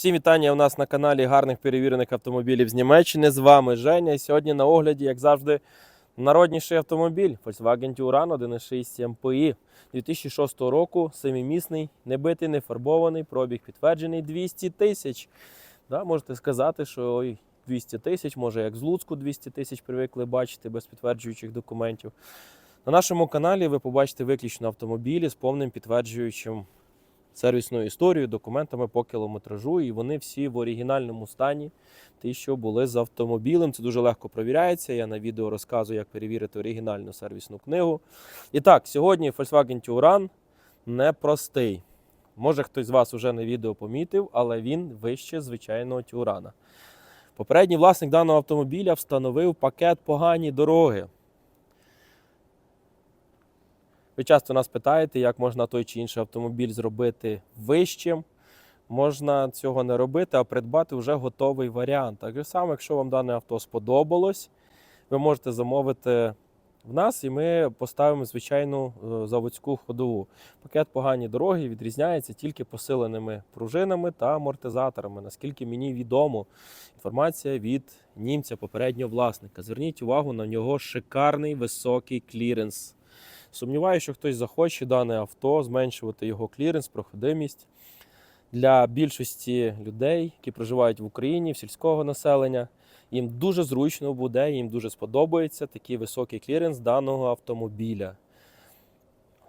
Всім вітання у нас на каналі гарних перевірених автомобілів з Німеччини. З вами Женя. Сьогодні на огляді, як завжди, народніший автомобіль Volkswagen Touran 1.6 MPI 2006 року. Семимісний, не битий, не фарбований, пробіг підтверджений 200 тисяч. Да, можете сказати, що ой, 200 тисяч, може як з Луцьку 200 тисяч привикли бачити без підтверджуючих документів. На нашому каналі ви побачите виключно автомобілі з повним підтверджуючим сервісною історією, документами по кілометражу, і вони всі в оригінальному стані, ті, що були з автомобілем. Це дуже легко провіряється. Я на відео розказую, як перевірити оригінальну сервісну книгу. І так, сьогодні Volkswagen Touran непростий. Може, хтось з вас вже на відео помітив, але він вище звичайного Тюрана. Попередній власник даного автомобіля встановив пакет погані дороги. Ви часто нас питаєте, як можна той чи інший автомобіль зробити вищим. Можна цього не робити, а придбати вже готовий варіант. Так само, якщо вам дане авто сподобалось, ви можете замовити в нас, і ми поставимо звичайну е, заводську ходову. Пакет погані дороги відрізняється тільки посиленими пружинами та амортизаторами. Наскільки мені відомо, інформація від німця, попереднього власника. Зверніть увагу на нього шикарний високий кліренс. Сумніваюся, що хтось захоче дане авто зменшувати його кліренс, проходимість. Для більшості людей, які проживають в Україні, в сільського населення, їм дуже зручно буде, їм дуже сподобається такий високий кліренс даного автомобіля.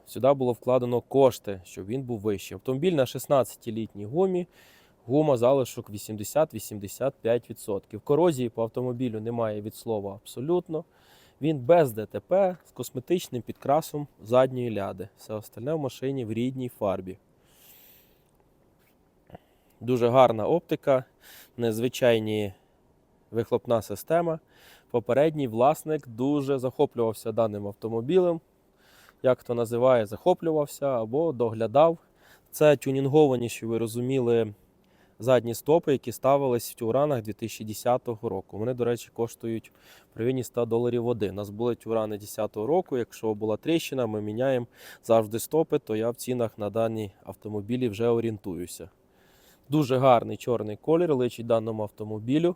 Сюди було вкладено кошти, щоб він був вищий. Автомобіль на 16-літній гумі, гума залишок 80-85%. Корозії по автомобілю немає від слова абсолютно. Він без ДТП з косметичним підкрасом задньої ляди. Все остальне в машині в рідній фарбі. Дуже гарна оптика, незвичайні вихлопна система. Попередній власник дуже захоплювався даним автомобілем. Як то називає, захоплювався або доглядав. Це тюнінговані, що ви розуміли, задні стопи, які ставились в тюранах 2010 року. Вони, до речі, коштують в районі 100 доларів один. У нас були тюрани 2010 року. Якщо була тріщина, ми міняємо завжди стопи, то я в цінах на дані автомобілі вже орієнтуюся. Дуже гарний чорний колір личить даному автомобілю.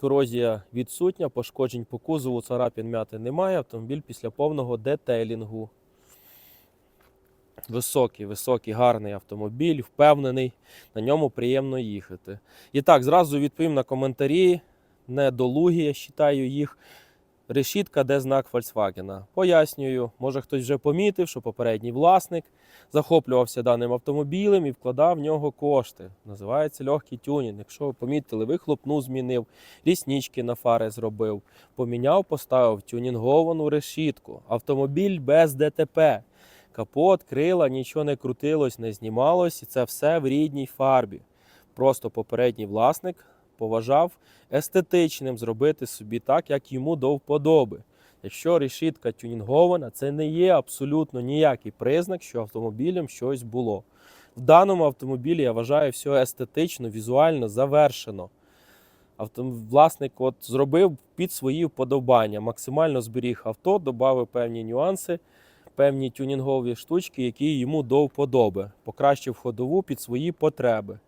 Корозія відсутня, пошкоджень по кузову, царапін м'яти немає. Автомобіль після повного детейлінгу. Високий, високий, гарний автомобіль, впевнений, на ньому приємно їхати. І так, зразу відповім на коментарі. Недолугі, я вважаю їх. Решітка, де знак Volkswagen. Пояснюю, може хтось вже помітив, що попередній власник захоплювався даним автомобілем і вкладав в нього кошти. Називається легкий тюнінг. Якщо ви помітили, вихлопну змінив, ріснички на фари зробив, поміняв, поставив тюнінговану решітку. Автомобіль без ДТП. Капот, крила, нічого не крутилось, не знімалось, і це все в рідній фарбі. Просто попередній власник поважав естетичним зробити собі так, як йому до вподоби. Якщо решітка тюнінгована, це не є абсолютно ніякий признак, що автомобілем щось було. В даному автомобілі я вважаю все естетично, візуально завершено. Власник от зробив під свої вподобання, максимально зберіг авто, додав певні нюанси, певні тюнінгові штучки, які йому до вподоби, покращив ходову під свої потреби.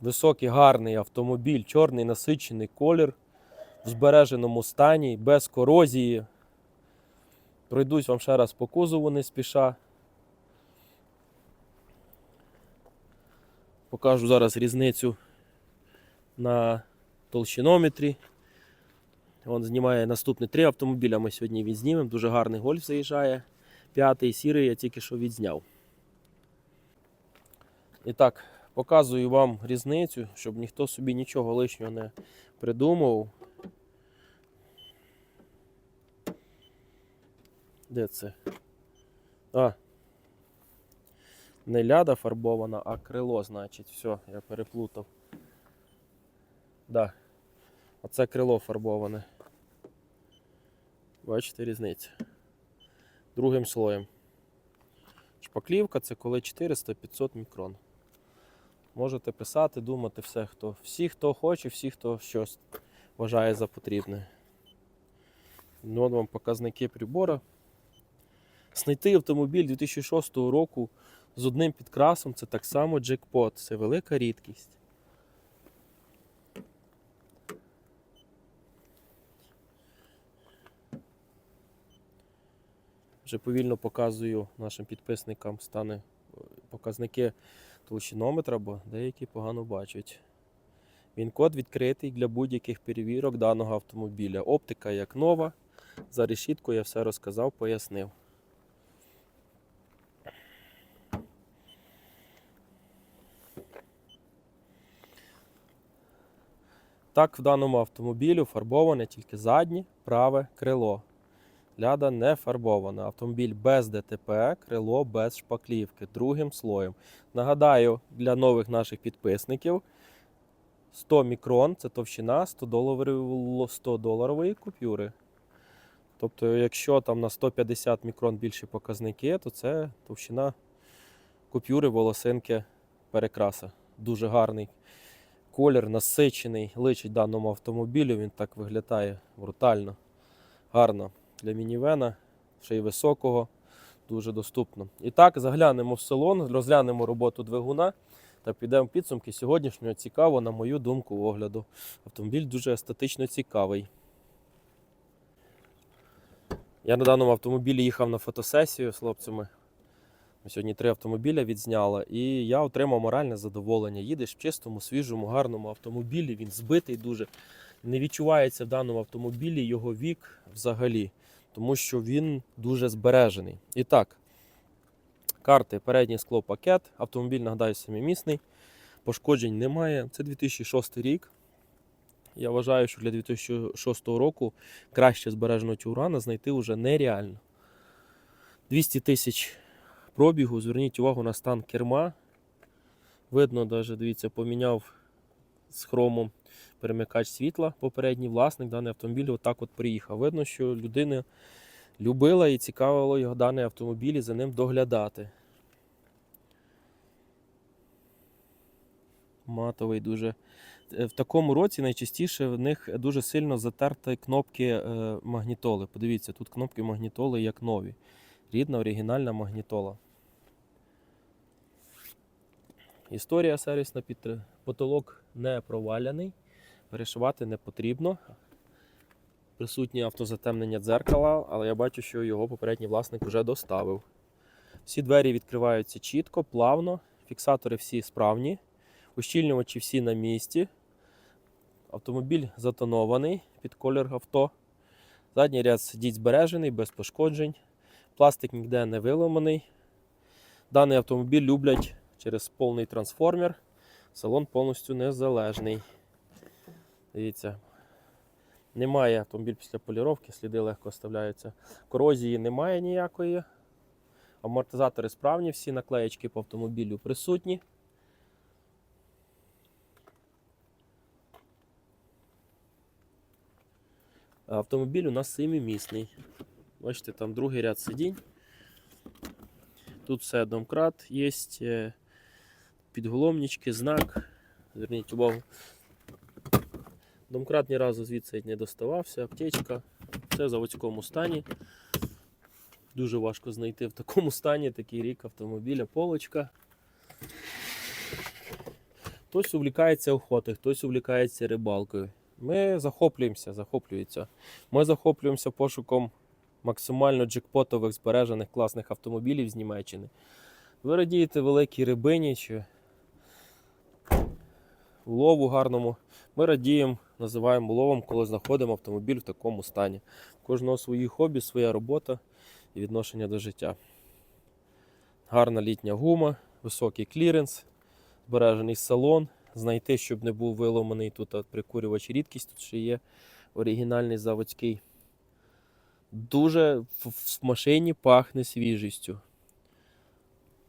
Високий гарний автомобіль, чорний насичений колір в збереженому стані, без корозії. Пройдусь вам ще раз по кузову не спіша. Покажу зараз різницю на толщинометрі. Він знімає наступні три автомобіля. Ми сьогодні відзнімемо. Дуже гарний гольф заїжджає. П'ятий сірий я тільки що відзняв. І так, показую вам різницю, щоб ніхто собі нічого лишнього не придумав. Де це? А. Не ляда фарбована, а крило, значить. Все, я переплутав. Да. Оце крило фарбоване. Бачите різницю. Другим слоєм. Шпаклівка це коли 400-500 мікрон. Можете писати, думати все, хто. Всі, хто хоче, всі, хто щось вважає за потрібне. Ну, от вам показники прибора. Знайти автомобіль 2006 року з одним підкрасом це так само джекпот. Це велика рідкість. Вже повільно показую нашим підписникам стане е, показники толщинометра, бо деякі погано бачать. Він код відкритий для будь-яких перевірок даного автомобіля. Оптика як нова. За решітку я все розказав, пояснив. Так, в даному автомобілі фарбоване тільки заднє праве крило. Ляда не фарбована. Автомобіль без ДТП, крило без шпаклівки, другим слоєм. Нагадаю, для нових наших підписників 100 мікрон це товщина 100 доларової, 100 доларової купюри. Тобто, якщо там на 150 мікрон більші показники, то це товщина купюри волосинки перекраса. Дуже гарний колір, насичений, личить даному автомобілю. Він так виглядає брутально, гарно для мінівена, ще й високого, дуже доступно. І так, заглянемо в салон, розглянемо роботу двигуна та підемо в підсумки сьогоднішнього цікаво, на мою думку, огляду. Автомобіль дуже естетично цікавий. Я на даному автомобілі їхав на фотосесію з хлопцями. Ми сьогодні три автомобіля відзняли, і я отримав моральне задоволення. Їдеш в чистому, свіжому, гарному автомобілі, він збитий дуже. Не відчувається в даному автомобілі його вік взагалі, тому що він дуже збережений. І так, карти, передній склопакет, автомобіль, нагадаю, семимісний, пошкоджень немає. Це 2006 рік. Я вважаю, що для 2006 року краще збереженого тюрана знайти вже нереально. 200 тисяч пробігу, зверніть увагу на стан керма. Видно, навіть, дивіться, поміняв з хромом перемикач світла. Попередній власник даний автомобіль отак от приїхав. Видно, що людина любила і цікавило його даний автомобіль і за ним доглядати. Матовий дуже. Е, В такому році найчастіше в них дуже сильно затерті кнопки е, магнітоли. Подивіться, тут кнопки магнітоли як нові. Рідна оригінальна магнітола. Історія сервісна під потолок не проваляний. Перешивати не потрібно. Присутнє автозатемнення дзеркала, але я бачу, що його попередній власник вже доставив. Всі двері відкриваються чітко, плавно, фіксатори всі справні, ущільнювачі всі на місці. Автомобіль затонований під колір авто. Задній ряд сидіть збережений, без пошкоджень. Пластик ніде не виламаний. Даний автомобіль люблять через повний трансформер. Салон повністю незалежний. Дивіться, немає автомобіль після поліровки, сліди легко оставляються. Корозії немає ніякої. Амортизатори справні, всі наклеєчки по автомобілю присутні. Автомобіль у нас семимісний. Бачите, там другий ряд сидінь. Тут все домкрат є, е, підголомнички, знак. Зверніть увагу. Домкрат ні разу звідси не доставався, аптечка. Все в заводському стані. Дуже важко знайти в такому стані такий рік автомобіля, полочка. Хтось увлікається охотою, хтось увлікається рибалкою. Ми захоплюємося, захоплюється. Ми захоплюємося пошуком максимально джекпотових збережених класних автомобілів з Німеччини. Ви радієте великій рибині чи лову гарному. Ми радіємо, називаємо ловом, коли знаходимо автомобіль в такому стані. У кожного свої хобі, своя робота і відношення до життя. Гарна літня гума, високий кліренс, збережений салон. Знайти, щоб не був виломаний тут прикурювач рідкість, тут ще є оригінальний заводський. Дуже в, машині пахне свіжістю.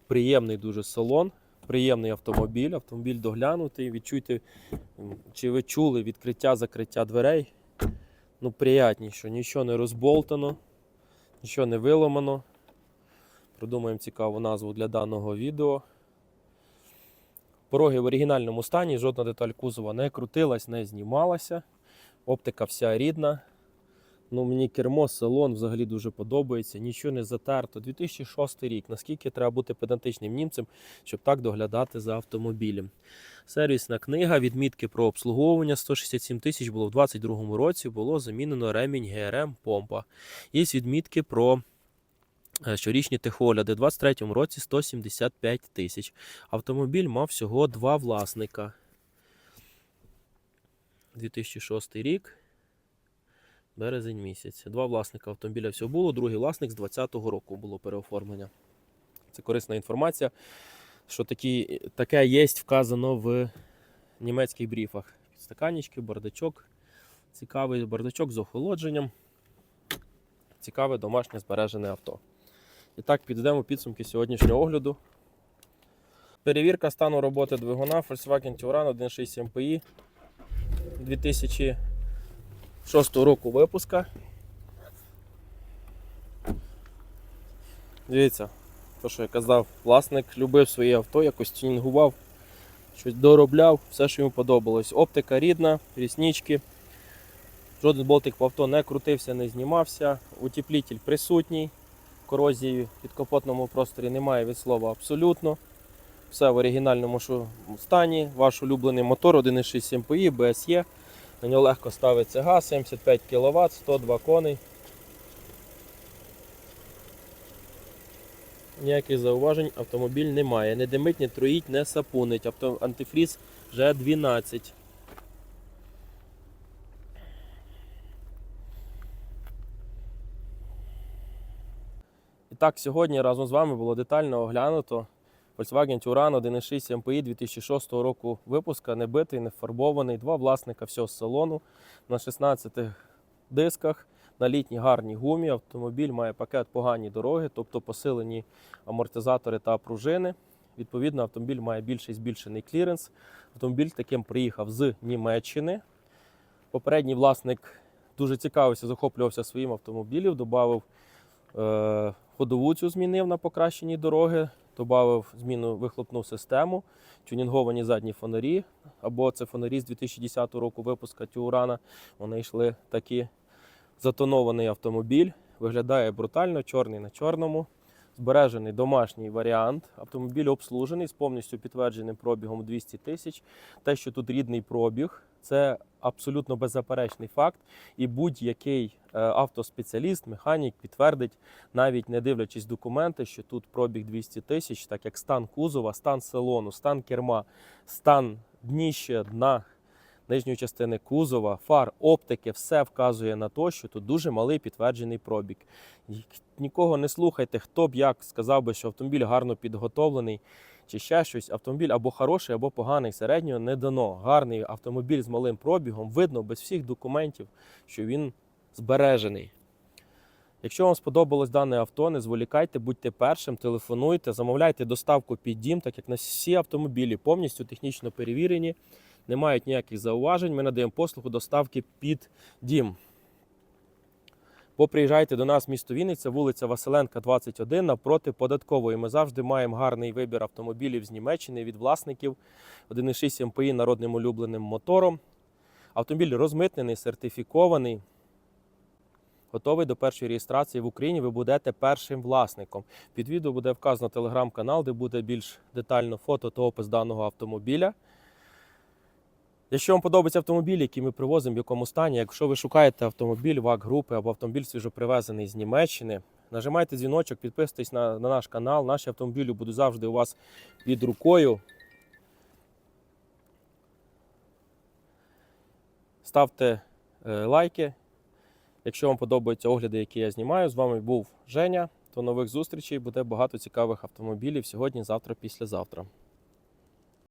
Приємний дуже салон, приємний автомобіль, автомобіль доглянутий. Відчуйте, чи ви чули відкриття-закриття дверей. Ну, що нічого не розболтано, нічого не виламано. Придумаємо цікаву назву для даного відео. Пороги в оригінальному стані, жодна деталь кузова не крутилась, не знімалася. Оптика вся рідна. Ну, мені кермо, салон взагалі дуже подобається, нічого не затерто. 2006 рік. Наскільки треба бути педантичним німцем, щоб так доглядати за автомобілем. Сервісна книга, відмітки про обслуговування 167 тисяч було в 2022 році. Було замінено ремінь ГРМ помпа. Є відмітки про е, щорічні техогляди. У 2023 році 175 тисяч. Автомобіль мав всього два власника. 2006 рік. Березень місяць. Два власника автомобіля всього було. Другий власник з 2020 року було переоформлення. Це корисна інформація, що такі, таке є вказано в німецьких бріфах. Підстаканнички, бардачок. Цікавий бардачок з охолодженням. Цікаве домашнє збережене авто. І так, підведемо підсумки сьогоднішнього огляду. Перевірка стану роботи двигуна Volkswagen Touran 1.6 MPI 2006 року випуска. Дивіться, то, що я казав, власник любив своє авто, якось тюнінгував, щось доробляв, все, що йому подобалось. Оптика рідна, ріснички. Жоден болтик по авто не крутився, не знімався. Утеплітель присутній. Корозії в підкапотному просторі немає від слова абсолютно. Все в оригінальному стані. Ваш улюблений мотор 1.6 MPI, BSE. На нього легко ставиться газ, 75 кВт, 102 коней. Ніяких зауважень автомобіль не має. Не димить, не троїть, не сапунить. Антифріз вже 12. І так, сьогодні разом з вами було детально оглянуто Volkswagen Touran 1.6 MPI 2006 року випуска, не битий, не фарбований, два власника всього з салону на 16 дисках, на літній гарній гумі. Автомобіль має пакет погані дороги, тобто посилені амортизатори та пружини. Відповідно, автомобіль має більший збільшений кліренс. Автомобіль таким приїхав з Німеччини. Попередній власник дуже цікавився, захоплювався своїм автомобілем, додав е, ходову цю змінив на покращенні дороги, додав зміну вихлопну систему, тюнінговані задні фонарі, або це фонарі з 2010 року випуска Тюрана. Вони йшли такі затонований автомобіль. Виглядає брутально, чорний на чорному. Збережений домашній варіант. Автомобіль обслужений з повністю підтвердженим пробігом 200 тисяч. Те, що тут рідний пробіг, це абсолютно беззаперечний факт. І будь-який е, автоспеціаліст, механік підтвердить, навіть не дивлячись документи, що тут пробіг 200 тисяч, так як стан кузова, стан салону, стан керма, стан дніща, дна нижньої частини кузова, фар, оптики, все вказує на те, що тут дуже малий підтверджений пробіг. Нікого не слухайте, хто б як сказав би, що автомобіль гарно підготовлений. Чи ще щось, автомобіль або хороший, або поганий, середнього не дано. Гарний автомобіль з малим пробігом, видно без всіх документів, що він збережений. Якщо вам сподобалось дане авто, не зволікайте, будьте першим, телефонуйте, замовляйте доставку під дім, так як на всі автомобілі повністю технічно перевірені, не мають ніяких зауважень. Ми надаємо послугу доставки під дім. Бо приїжджайте до нас місто Вінниця, вулиця Василенка, 21, напроти податкової. Ми завжди маємо гарний вибір автомобілів з Німеччини від власників 1.6 МПІ народним улюбленим мотором. Автомобіль розмитнений, сертифікований. Готовий до першої реєстрації в Україні. Ви будете першим власником. Під відео буде вказано телеграм-канал, де буде більш детально фото та опис даного автомобіля. Якщо вам подобається автомобіль, який ми привозимо, в якому стані, якщо ви шукаєте автомобіль ВАК групи або автомобіль свіжопривезений з Німеччини, нажимайте дзвіночок, підписуйтесь на, на наш канал. Наші автомобілі будуть завжди у вас під рукою. Ставте е, лайки. Якщо вам подобаються огляди, які я знімаю, з вами був Женя. До нових зустрічей. Буде багато цікавих автомобілів сьогодні, завтра, післязавтра.